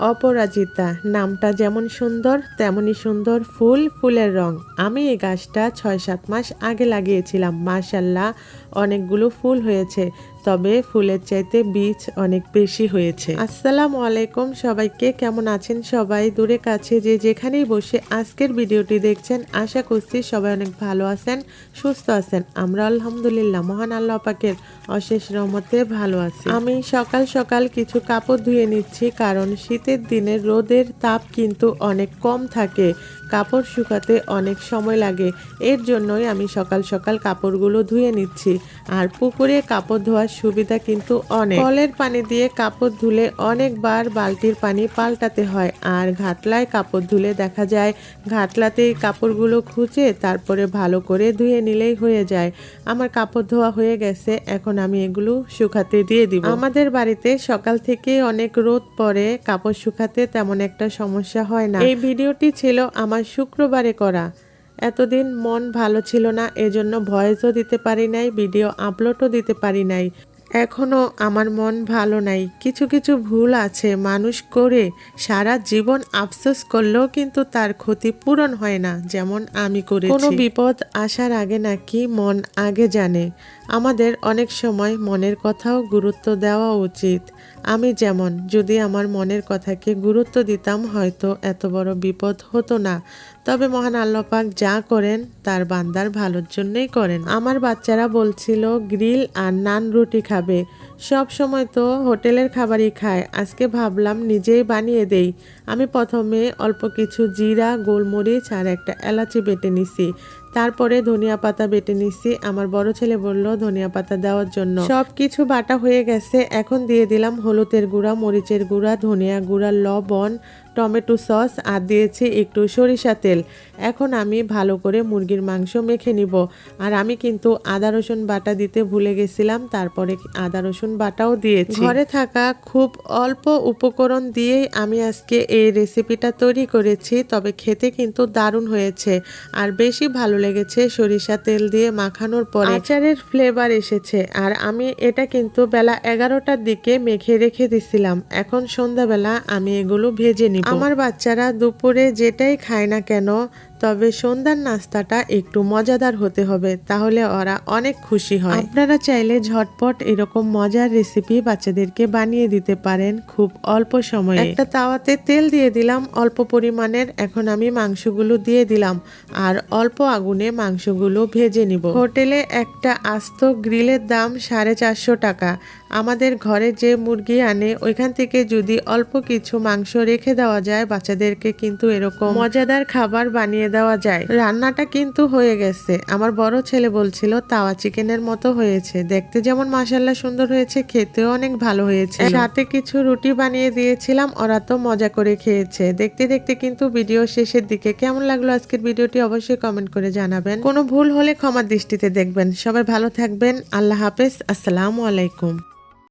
অপরাজিতা, নামটা যেমন সুন্দর তেমনই সুন্দর ফুল, ফুলের রং। আমি এই গাছটা ছয় সাত মাস আগে লাগিয়েছিলাম। মাশাল্লাহ, অনেকগুলো ফুল হয়েছে। তবে ফুলের চাইতে বীজ অনেক বেশি হয়েছে। আসসালামু আলাইকুম সবাইকে, কেমন আছেন সবাই? দূরে কাছে যে যেখানেই বসে আজকের ভিডিওটি দেখছেন, আশা করছি সবাই অনেক ভালো আছেন, সুস্থ আছেন। আমরা আলহামদুলিল্লাহ মহান আল্লাহ পাকের অশেষ রহমতে ভালো আছি। আমি সকাল সকাল কিছু কাপড় ধুয়ে নিচ্ছি কারণ শীতের দিনে রোদের তাপ কিন্তু অনেক কম থাকে। কাপড় শুকাতে অনেক সময় লাগে, এর জন্যই আমি সকাল সকাল কাপড়গুলো ধুয়ে নিচ্ছি। আর পুকুরে কাপড় ধোয়ার সুবিধা কিন্তু অনেক। কলের পানি দিয়ে কাপড় ধুলে অনেকবার বালতির পানি পাল্টাতে হয়, আর ঘাটলায় কাপড় ধুলে দেখা যায় ঘাটলাতেই কাপড়গুলো খুঁজে তারপরে ভালো করে ধুয়ে নিলেই হয়ে যায়। আমার কাপড় ধোয়া হয়ে গেছে, এখন আমি এগুলো শুকাতে দিয়ে দিব। আমাদের বাড়িতে সকাল থেকে অনেক রোদ পরে কাপড় শুকাতে তেমন একটা সমস্যা হয় না। এই ভিডিওটি ছিল আমার শুক্রবারে করা। এতদিন মন ভালো ছিল না, এজন্য ভয়েসও দিতে পারি নাই, ভিডিও আপলোডও দিতে পারি নাই। এখনও আমার মন ভালো নাই। কিছু কিছু ভুল আছে, মানুষ করে সারা জীবন আফসোস করলেও কিন্তু তার ক্ষতি পূরণ হয় না, যেমন আমি করেছি। কোনো বিপদ আসার আগে নাকি মন আগে জানে। আমাদের অনেক সময় মনের কথাও গুরুত্ব দেওয়া উচিত। আমি যেমন, যদি আমার মনের কথাকে গুরুত্ব দিতাম হয়তো এত বড় বিপদ হতো না। তবে মহান আল্লাপাক যা করেন তার বান্দার ভালোর জন্যই করেন। আমার বাচ্চারা বলছিল, গ্রিল আর নান রুটি খাবে। সব সময় তো হোটেলের খাবারই খায়। আজকে ভাবলাম নিজেই বানিয়ে দেই। আমি প্রথমে অল্প কিছু জিরা, গোলমরিচ আর একটা এলাচি বেটে নিছি। তারপরে ধনিয়া পাতা বেটে নিছি। আমার বড় ছেলে বলল, ধনিয়া পাতা দেওয়ার জন্য। সব কিছু বাটা হয়ে গেছে। এখন দিয়ে দিলাম হলুদের গুঁড়া, মরিচের গুঁড়া, ধনিয়া গুঁড়া, লবণ, টমেটো সস আর দিয়েছি একটু সরিষা তেল। এখন আমি ভালো করে মুরগির মাংস মেখে নিব। আর আমি কিন্তু আদা রসুন বাটা দিতে ভুলে গেছিলাম, তারপরে আদা রসুন বাটাও দিয়েছি। ঘরে থাকা খুব অল্প উপকরণ দিয়েই আমি আজকে এই রেসিপিটা তৈরি করেছি, তবে খেতে কিন্তু দারুণ হয়েছে। আর বেশি ভালো লেগেছে সরিষা তেল দিয়ে মাখানোর পরে। আচারের ফ্লেভার এসেছে আর আমি এটা কিন্তু বেলা এগারোটার দিকে মেখে রেখে দিছিলাম। এখন সন্ধ্যাবেলা আমি এগুলো ভেজে নিব। আমার বাচ্চারা দুপুরে যেটাই খায় না কেন তবে সন্ধ্যার নাস্তাটা একটু মজাদার হতে হবে তাহলে ওরা অনেক খুশি হয়। আপনারা চাইলে ঝটপট এরকম মজার রেসিপি বাচ্চাদেরকে বানিয়ে দিতে পারেন খুব অল্প সময়ে। একটা তাওয়াতে তেল দিয়ে দিলাম অল্প পরিমাণের এখন আমি মাংসগুলো দিয়ে দিলাম আর অল্প আগুনে মাংসগুলো ভেজে নিব। হোটেলে একটা আস্ত গ্রিলের দাম সাড়ে চারশো টাকা। আমাদের ঘরে যে মুরগি আনে ওইখান থেকে যদি অল্প কিছু মাংস রেখে দেওয়া যায় বাচ্চাদেরকে কিন্তু এরকম মজাদার খাবার বানিয়ে দেওয়া যায়। রান্নাটা কিন্তু হয়ে গেছে। আমার বড় ছেলে বলছিল তাওয়া চিকেনের মতো হয়েছে। দেখতে যেমন মাসাল্লাহ সুন্দর হয়েছে খেতেও অনেক ভালো হয়েছে। সাথে কিছু রুটি বানিয়ে দিয়েছিলাম ওরা তো মজা করে খেয়েছে। দেখতে দেখতে কিন্তু ভিডিও শেষের দিকে। কেমন লাগল আজকের ভিডিওটি অবশ্যই কমেন্ট করে জানাবেন। কোনো ভুল হলে ক্ষমার দৃষ্টিতে দেখবেন। সবাই ভালো থাকবেন। আল্লাহ হাফেজ। আসসালামু আলাইকুম।